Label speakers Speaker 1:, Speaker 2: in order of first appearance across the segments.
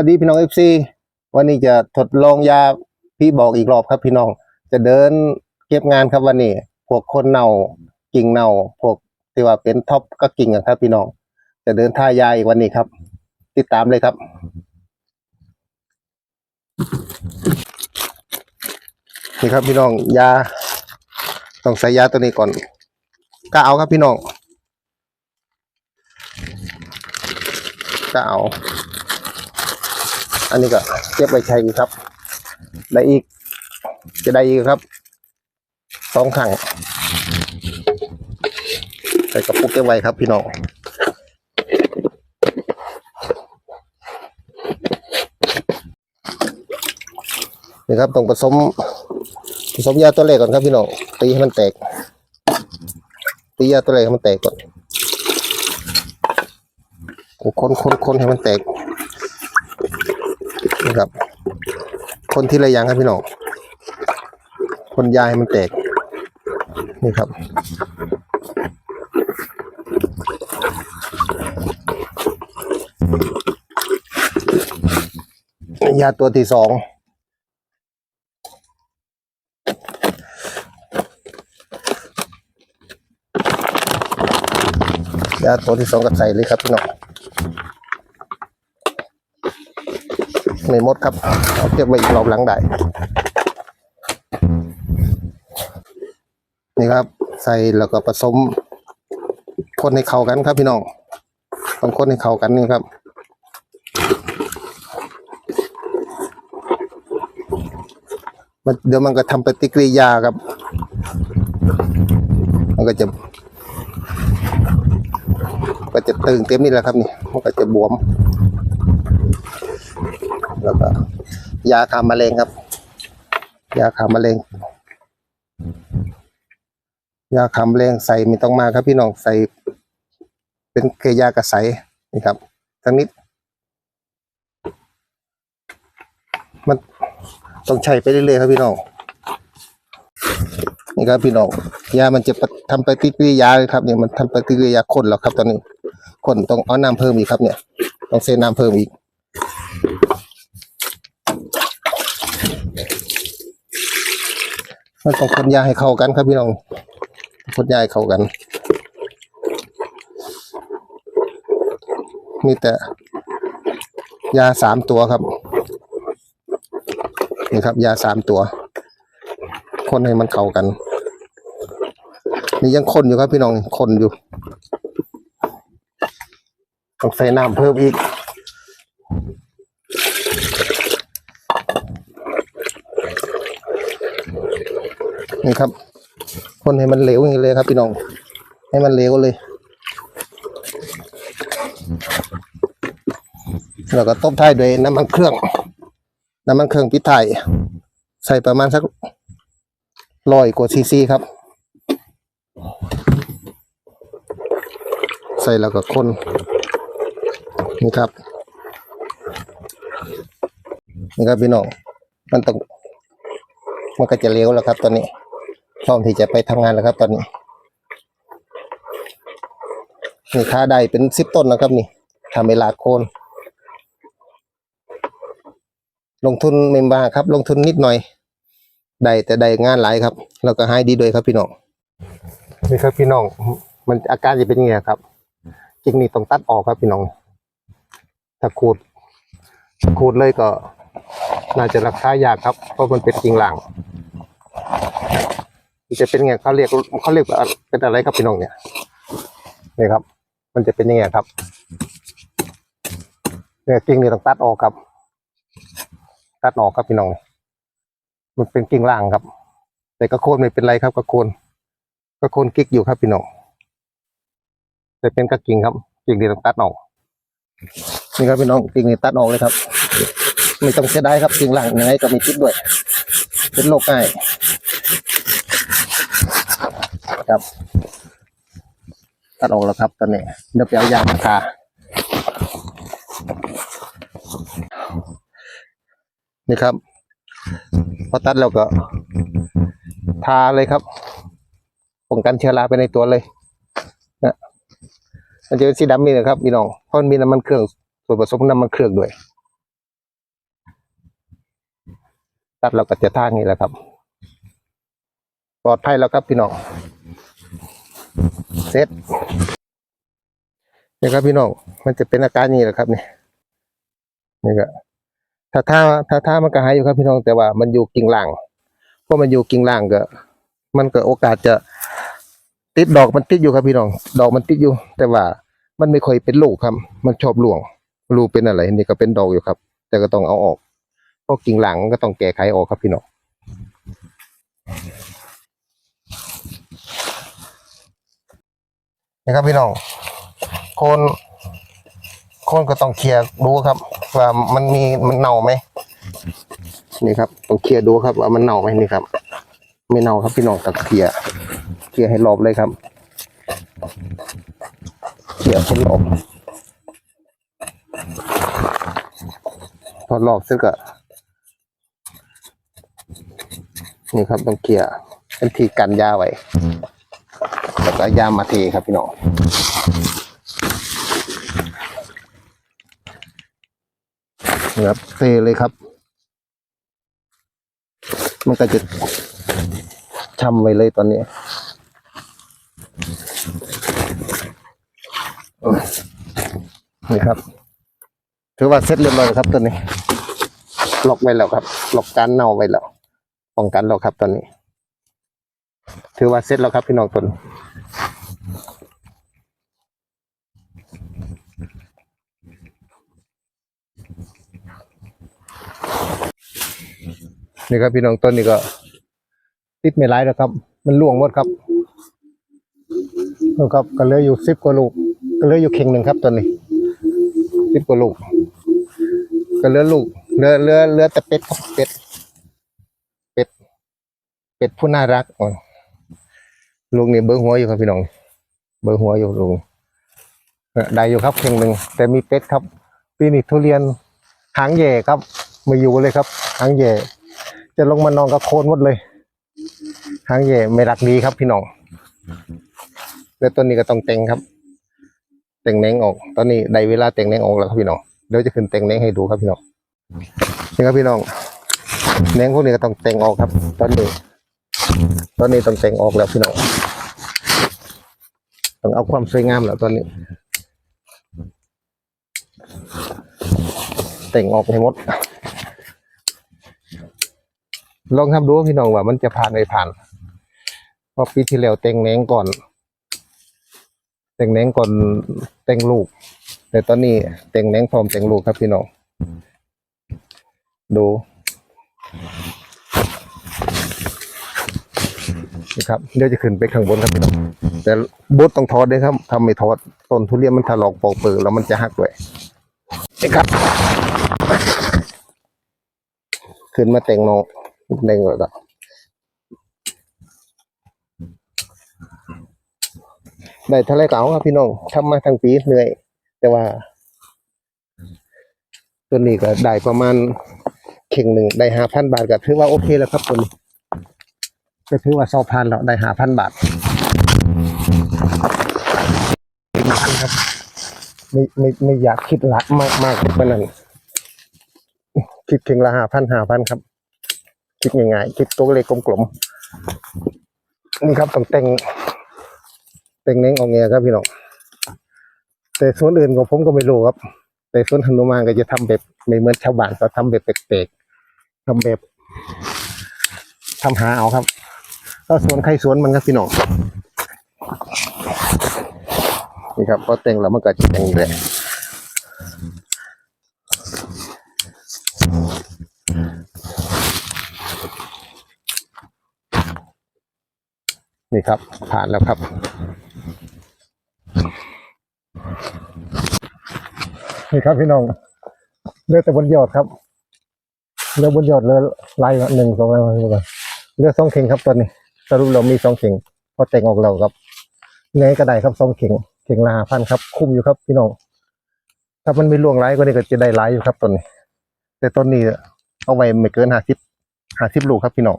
Speaker 1: วัสดีพี่น้องเอฟซีวันนี้จะทดลองยาพี่บอกอีกรอบครับพี่น้อง จะเดินเก็บงานครับวันนี้ พวกคนเน่ากิ่งเน่า พวกที่ว่าเป็นท็อปก็กิ่งครับ พี่น้อง จะเดินท่ายาอีกวันนี้ครับ ติดตามเลยครับนี่ครับพี่น้องยา ต้องใส่ยาตัวนี้ก่อนก็เอาครับพี่น้องก็เอา อันนี้ก็เก็บไว้ใช้อีกครับ ได้อีก จะได้อีกครับสองขังใส่กระปุกเก็บไว้ครับ พี่น้องนี่ครับต้องผสมผสมยาตัวเล็กก่อนครับพี่น้องตีให้มันแตก ตียาตัวเล็กให้มันแตกก่อนคนคนคนให้มันแตก นะครับ คนที่ระยังครับพี่น้องคนยาให้มันแตก นี่ครับ ยาตัวที่สองยาตัวที่สองก็ใส่เลยครับพี่น้อง ไม่หมดครับเก็บไว้อีกรอบหลังได้นี่ครับ ใส่แล้วก็ผสมคนให้เข้ากันครับพี่น้องต้องคนให้เข้ากันนี่ครับมันเดี๋ยวมันก็ทำปฏิกิริยาครับ มันก็จะ ก็จะตึงเต็มนี่แหละครับนี่ มันก็จะบวม แล้วก็ ยาฆ่าแมลงครับ ยาฆ่าแมลงยาฆ่าแมลงใส่ไม่ต้องมากครับพี่น้องใส่ เป็นแค่ยากระใสนี่ครับทั้งนิด มันต้องใช้ไปเรื่อยๆครับพี่น้องนี่ครับพี่น้องยามันจะทำปฏิกิริยาเลยครับเนี่ยมันทำปฏิกิริยาข้นแล้วครับ ตอนนี้ข้นต้องเอาน้ำเพิ่มอีกครับเนี่ย ต้องเซน้ำเพิ่มอีก มันต้องคนยาให้เข้ากันครับพี่น้องคนยาให้เข้ากัน มีแต่ยาสามตัวครับ นี่ครับ ยาสามตัว คนให้มันเข้ากัน นี่ยังคนอยู่ครับพี่น้องคนอยู่ต้องใส่น้ำเพิ่มอีก นี่ครับ คนให้มันเหลวอย่างนี้เลยครับ พี่น้อง ให้มันเหลวเลย แล้วก็ต้มท้ายด้วยน้ำมันเครื่อง น้ำมันเครื่องปิดท้ายใส่ประมาณสักร้อยกว่าซีซีครับ ใส่แล้วก็คนนี่ครับนี่ครับพี่น้องมันต้องมันก็จะเลี้ยวแล้วครับตอนนี้ พร้อมที่จะไปทำงานแล้วครับ ตอนนี้นี่ค่าได้เป็นสิบต้นนะครับ นี่ทำเวลาโคนลงทุนไม่มากครับ ลงทุนนิดหน่อยได้แต่ได้งานหลายครับ แล้วก็ให้ดีด้วยครับพี่น้องนี่ครับพี่น้อง มันอาการจะเป็นยังไงครับจริงนี่ต้องตัดออกครับพี่น้อง ถ้าขูดขูดเลยก็ น่าจะรักษายากครับเพราะมันเป็นจริงหลัง จะเป็นไงเขาเรียกเขาเรียกเป็นอะไรครับพี่น้องเนี่ยนี่ครับ มันจะเป็นยังไงครับเนี่ยจริงนี่ต้องตัดออกครับ ตัดออกครับพี่น้องมันเป็นกิ่งล่างครับ แต่กระโคนไม่เป็นไรครับกระโคนกระโคนกิ๊กอยู่ครับพี่น้องแต่เป็นกระกิ่งครับกิ่งนี่ต้องตัดออกนี่ครับพี่น้องกิ่งนี่ตัดออกเลยครับ ไม่ต้องเสียดายครับกิ่งล่างยังไงก็มีพิษด้วย เป็นโรคง่าย ครับ ตัดออกแล้วครับตอนนี้เดี๋ยวไปเอายามาทานี่ครับ พอตัดแล้วก็ ทาเลยครับป้องกันเชื้อราไปในตัวเลยนะมันจะเป็นสีดำนี่นะครับพี่น้องเพราะมันมีน้ำมันเครื่องส่วนผสมน้ำมันเครื่องด้วย ตัดเราก็จะทางนี้แหละครับ ปลอดภัยแล้วครับพี่น้องเสร็จนี่ครับพี่น้องมันจะเป็นอาการนี้แหละครับนี่นี่ก็ถ้าท่าถ้าท่ามันก็หายอยู่ครับพี่น้องแต่ว่ามันอยู่กิ่งล่างเพราะมันอยู่กิ่งล่างก็ มันก็โอกาสจะติดดอกมันติดอยู่ครับพี่น้อง ดอกมันติดอยู่ แต่ว่ามันไม่ค่อยเป็นลูกครับ มันชอบหลวงรูเป็นอะไรนี่ก็เป็นดอกอยู่ครับ แต่ก็ต้องเอาออกเพราะกิ่งหลังก็ต้องแก้ไขออกครับพี่น้อง นะครับพี่น้องโคนโคนก็ต้องเคลียร์ดูครับ ว่ามันมีมันเน่าไหมนี่ครับต้องเคลียร์ดูครับ ว่ามันเน่าไหมนี่ครับ ไม่เน่าครับพี่น้องตักเคลียร์เคลียร์ให้รอบเลยครับเคลียร์ให้รอบพอรอบเสร็จก็นี่ครับต้องเคลียร์เป็นทีกันยาไว้ แล้วก็ยามมาเทครับพี่น้องนะครับเทเลยครับ มันก็จะช้ำไว้เลยตอนนี้นี่ครับ ถือว่าเสร็จเรียบร้อยครับตัวนี้ล็อกไว้แล้วครับล็อกการเน่าไว้แล้วป้องกันแล้วครับตอนนี้ ถือว่าเสร็จแล้วครับพี่น้องตวน นี่ครับพี่น้องต้นนี้ก็ ติดไม่ร้ายแล้วครับ มันล่วงหมดครับแล้วครับก็เหลืออยู่สิบกว่าลูก ก็เหลืออยู่เข่งหนึ่งครับตอนนี้สิบกว่าลูก ก็เหลือลูกเหลือเหลือเหลือแต่เป็ดครับเป็ด เป็ด เป็ดผู้น่ารักอ๋อลูกนี่เบิ้งหัวอยู่ครับพี่น้อง เบิ้งหัวอยู่ลุงได้อยู่ครับเข่งหนึ่งแต่มีเป็ดครับ ปีนี้ทุเรียนหางแย่ครับมาอยู่เลยครับหางแย่ จะลงมานอนกับโคนหมดเลยหางแหย่ไม่รักดีครับพี่น้องแล้วต้นนี้ก็ต้องแต่งครับแต่งแหนงออก ตอนนี้ได้เวลาแต่งแหนงออกแล้วครับพี่น้องเดี๋ยวจะขึ้นแต่งแหนงให้ดูครับพี่น้องนี่ครับพี่น้องแหนงพวกนี้ก็ต้องแต่งออกครับ ตอนนี้ ตอนนี้ต้องแต่งออกแล้วพี่น้องต้องเอาความสวยงามแล้วตอนนี้แต่งออกให้หมด ลองทำดูพี่น้องว่ามันจะผ่านไม่ผ่านเพราะปีที่แล้วแต่งแหนงก่อน แต่งแหนงก่อนแต่งลูก แต่ตอนนี้แต่งแหนงพร้อมแต่งลูกครับพี่น้องดูนะครับเดี๋ยวจะขึ้นไปข้างบนครับพี่น้องแต่บดต้องทอดด้วยครับทำไม่ทอดต้นทุเรียนมันถลอกปอกเปิดแล้วมันจะหักด้วยนี่ครับ ขึ้นมาแต่งนแต่งแล้วก็ ได้เท่าไรเก่าครับพี่น้องทำมาทั้งปีเหนื่อย แต่ว่า ตัวนี้ก็ได้ประมาณเข่งหนึ่งได้ห้าพันบาทก็ถือว่าโอเคแล้วครับตัวนี้ก็ถือว่าสอบพันแล้วได้ห้าพันบาทครับไม่ไม่ไม่อยากคิดละมากมากกว่านั้นคิดเข่งละห้าพันห้าพันครับ คิดง่ายๆคิดตัวเลขกลมๆนี่ครับต้องแต่งแต่งเน้งออกเงี้ยครับพี่น้องแต่ส่วนอื่นของผมก็ไม่รู้ครับ แต่ส่วนหนุมานก็จะทำแบบไม่เหมือนชาวบ้านก็ทำแบบแปลกๆทำแบบทำหาเอาครับก็สวนใครสวนมันครับพี่น้องนี่ครับพอแต่งแล้วมันก็จะแต่งเลย นี่ครับ ผ่านแล้วครับ นี่ครับพี่น้องเลือดแต่บนยอดครับเลือดบนยอดเลือลายหนึ่งสองลายมาดูกันเลือดสองเข่งครับตอนนี้สรุปเรามีสองเข่งพอแต่งออกเราครับไงก็ได้ครับสองเข่งเข่งละห้าพันครับ คุ้มอยู่ครับ พี่น้องถ้ามันมีล่วงไร้ก็นี่ก็จะได้ไร้อยู่ครับตอนนี้ แต่ต้นนี้เอาไว้ไม่เกินห้าสิบห้าสิบลูกครับพี่น้อง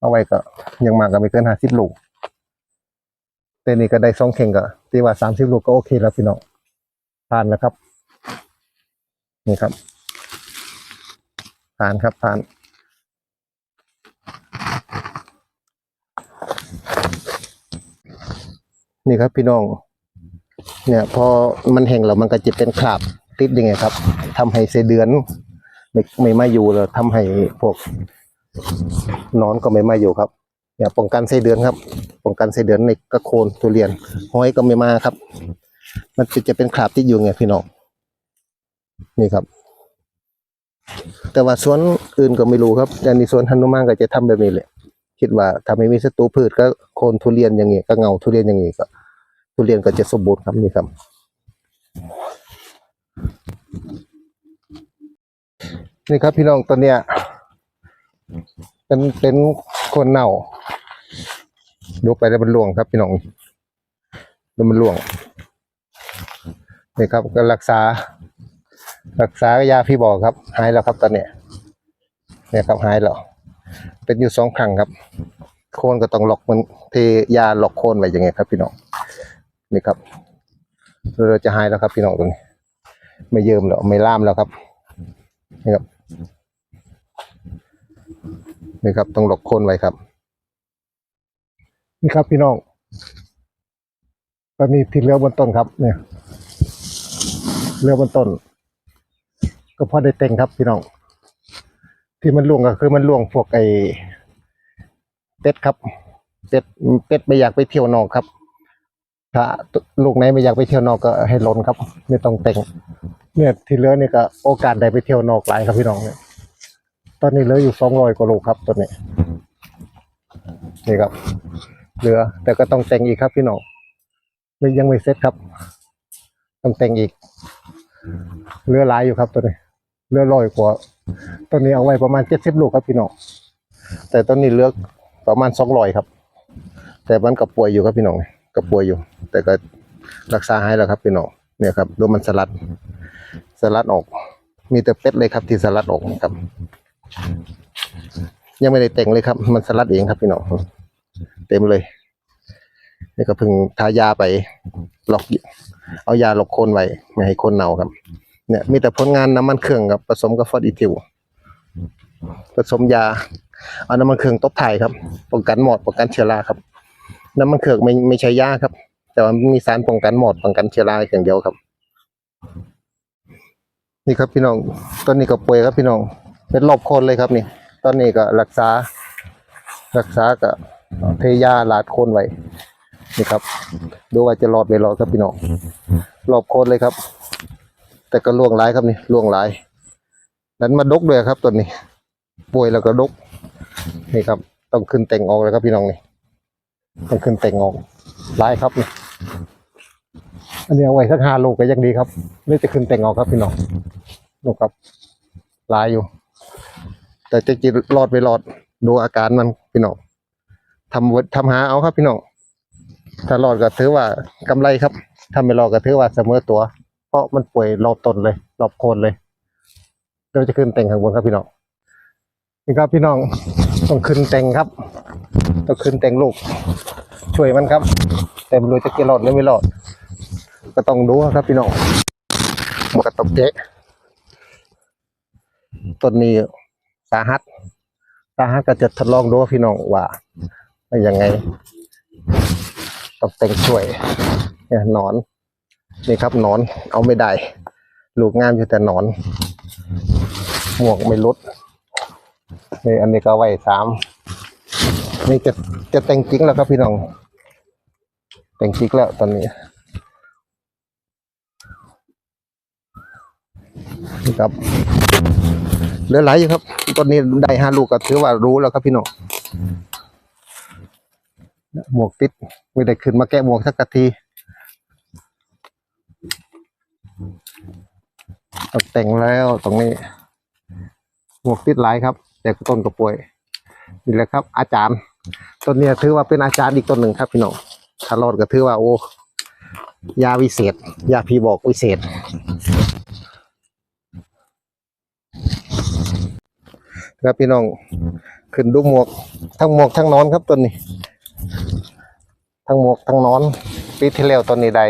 Speaker 1: เอาไว้ก็ยังมากก็ไม่เกินห้าสิบลูกแต่นี่ก็ได้สองเข่งก็ตีว่าสามสิบลูกก็โอเคแล้วพี่น้องผ่านแล้วครับ นี่ครับผ่านครับผ่านนี่ครับพี่น้อง เนี่ย พอมันแห้งแล้วมันก็จะเป็นคราบติดยังไงครับ ทำให้เสเดือนไม่ไม่มาอยู่แล้วทำให้พวก นอนก็ไม่มาอยู่ครับเนี่ยป้องกันไส้เดือนครับ ป้องกันไส้เดือนในกระโคนทุเรียนห้อยก็ไม่มาครับ มันจะเป็นคราบที่อยู่ไงพี่น้องนี่ครับ แต่ว่าสวนอื่นก็ไม่รู้ครับแต่ในสวนฮันุมานก็จะทำแบบนี้แหละคิดว่าถ้าไม่มีศัตรูพืชก็โคนทุเรียนอย่างงี้ก็เงาทุเรียนอย่างงี้ก็ ทุเรียนก็จะสมบูรณ์ครับนี่ครับนี่ครับพี่น้องตอนเนี้ย เป็นเป็นคนเน่าดูไปแล้วมันล่วงครับพี่น้องดูมันล่วงนี่ครับก็รักษา รักษายาพี่บอกครับ หายแล้วครับตอนเนี้ยเนี่ยครับหายแล้วเป็นอยู่สองครั้งครับ โคนก็ต้องหลอกมันเทยาหลอกโคนไว้อย่างเงี้ยครับ พี่น้องนี่ครับเราจะหายแล้วครับ พี่น้องตรงนี้ ไม่เยิมแล้วไม่ล่ามแล้วครับนี่ครับ นี่ครับต้องหลบโคนไว้ครับ นี่ครับพี่น้อง ตอนนี้ที่เหลือบนต้นครับ เนี่ยเหลือบนต้น ก็พอได้เต็งครับพี่น้อง ที่มันล่วงก็คือมันล่วงพวกไอ้เป็ดครับเป็ดเป็ดไม่อยากไปเที่ยวนอกครับ ถ้าลูกไหนไม่อยากไปเที่ยวนอกก็ให้ลนครับ ไม่ต้องเต็งเนี่ยที่เหลือนี่ก็โอกาสได้ไปเที่ยวนอกหลายครับพี่น้องเนี่ย ตอนนี้เหลืออยู่สองร้อยกว่าลูกครับตัวนี้ นี่ครับ เหลือ แต่ก็ต้องแต่งอีกครับพี่น้องไม่ยังไม่เสร็จครับ ต้องแต่งอีก เหลือหลายอยู่ครับตัวนี้ เหลือร้อยกว่าตัวนี้เอาไว้ประมาณเจ็ดสิบลูกครับพี่น้อง แต่ตอนนี้เหลือประมาณสองร้อยครับ แต่มันก็ป่วยอยู่ครับพี่น้องก็ป่วยอยู่ แต่ก็รักษาหายแล้วครับพี่น้องเนี่ยครับดูมันสลัด สลัดออก มีแต่เป็ดเลยครับที่สลัดออกนะครับ ยังไม่ได้แต่งเลยครับ มันสลัดเองครับพี่น้องเต็มเลยนี่ก็เพิ่งทายาไปหลอกเอายาหลอกโคนไว้ไม่ให้โคนเน่าครับ เนี่ย มีแต่ผลงานน้ำมันเครื่องครับผสมกับฟอสอิทิวผสมยาเอาน้ำมันเครื่องตบถ่ายครับป้องกันหมอดป้องกันเชื้อราครับ น้ำมันเครื่องไม่ไม่ใช่ยาครับ แต่ว่ามีสารป้องกันหมอดป้องกันเชื้อราอย่างเดียวครับ นี่ครับพี่น้องตอนนี้ก็ป่วยครับพี่น้อง เป็นรอบคนเลยครับนี่ ตอนนี้ก็รักษา รักษากับเทยาลาดโคนไว้นี่ครับ ดูว่าจะรอดไม่รอดครับพี่น้องรอบโคนเลยครับ แต่ก็ล่วงหลายครับนี่ล่วงหลายนั้นมาดกด้วยครับตัวนี้ ป่วยแล้วก็ดก นี่ครับ ต้องขึ้นแต่งออกเลยครับพี่น้องนี่ต้องขึ้นแต่งออกหลายครับนี่อันนี้เอาไว้สักห้าลูกก็ยังดีครับไม่จะขึ้นแต่งออกครับพี่น้องลูกครับหลายอยู่ แต่จะกินรอดไม่รอดดูอาการมันพี่น้องทำทำหาเอาครับพี่น้องถ้ารอดก็ถือว่ากำไรครับถ้าไม่รอดก็ถือว่าเสมอตัว เพราะมันป่วยรอบต้นเลย รอบโคนเลยเราจะขึ้นแต่งข้างบนครับพี่น้องนี่ครับพี่น้องต้องขึ้นแต่งครับต้องขึ้นแต่งลูก ช่วยมันครับ แต่ไม่รู้จะกินรอดหรือไม่รอด ก็ต้องดูครับพี่น้องมันก็ต้องเจ๊ต้นนี้ สาหัส สาหัสก็จะทดลองดูว่าพี่น้องว่าเป็นยังไงต้องแต่งช่วยเนี่ยนอน นี่ครับนอนเอาไม่ได้ลูกงามอยู่แต่นอน หมวกไม่ลดนี่อันนี้ก็ไว้สามนี่จะจะแต่งจริงแล้วครับพี่น้อง แต่งจริงแล้วตอนนี้นี่ครับ เหลือหลายอยู่ครับตอนนี้ได้ห้าลูกก็ถือว่ารู้แล้วครับพี่น้องหมวกติดไม่ได้ขึ้นมาแก้หมวกสักทีตกแต่งแล้วตรงนี้ หมวกติดหลายครับ แต่ต้นก็ป่วยนี่แหละครับ อาจารย์ต้นนี้ถือว่าเป็นอาจารย์อีกต้นหนึ่งครับพี่น้องถ้ารอดก็ถือว่าโอ้ยาวิเศษยาพีบอกวิเศษ ครับพี่น้อง ขึ้นดูหมวก ทั้งหมวกทั้งนอนครับต้นนี้ ทั้งหมวกทั้งนอน ปีที่แล้วต้นนี้ได้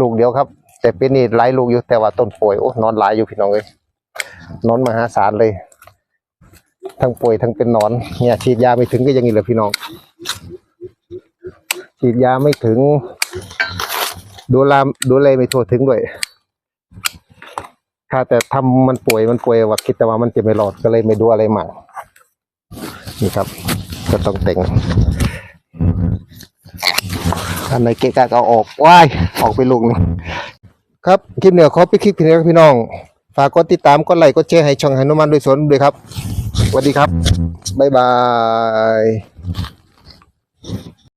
Speaker 1: ลูกเดียวครับ แต่ปีนี้หลายลูกอยู่แต่ว่าต้นป่วยโอ้นอนหลายอยู่พี่น้องเลยนอนมหาศาลเลย ทั้งป่วยทั้งเป็นนอนเนี่ยฉีดยาไม่ถึงก็ยังนี้เลยพี่น้อง ฉีดยาไม่ถึงดูแลดูแลไม่ทั่วถึงด้วย ถ้าแต่ทำมันป่วยมันป่วยว่าคิดแต่ว่ามันจะไม่รอดก็เลยไม่ดูอะไรมากนี่ครับ ก็ต้องแต่งอันไหนเกะกะก็ออกว้ายออกไปลุงครับคลิปเหนือขอไปคลิปเพียงเท่านี้ครับพี่น้องฝากกดติดตามกดไลค์กดแชร์ให้ช่องหนุมานด้วยสวนด้วยครับสวัสดีครับ บ๊ายบาย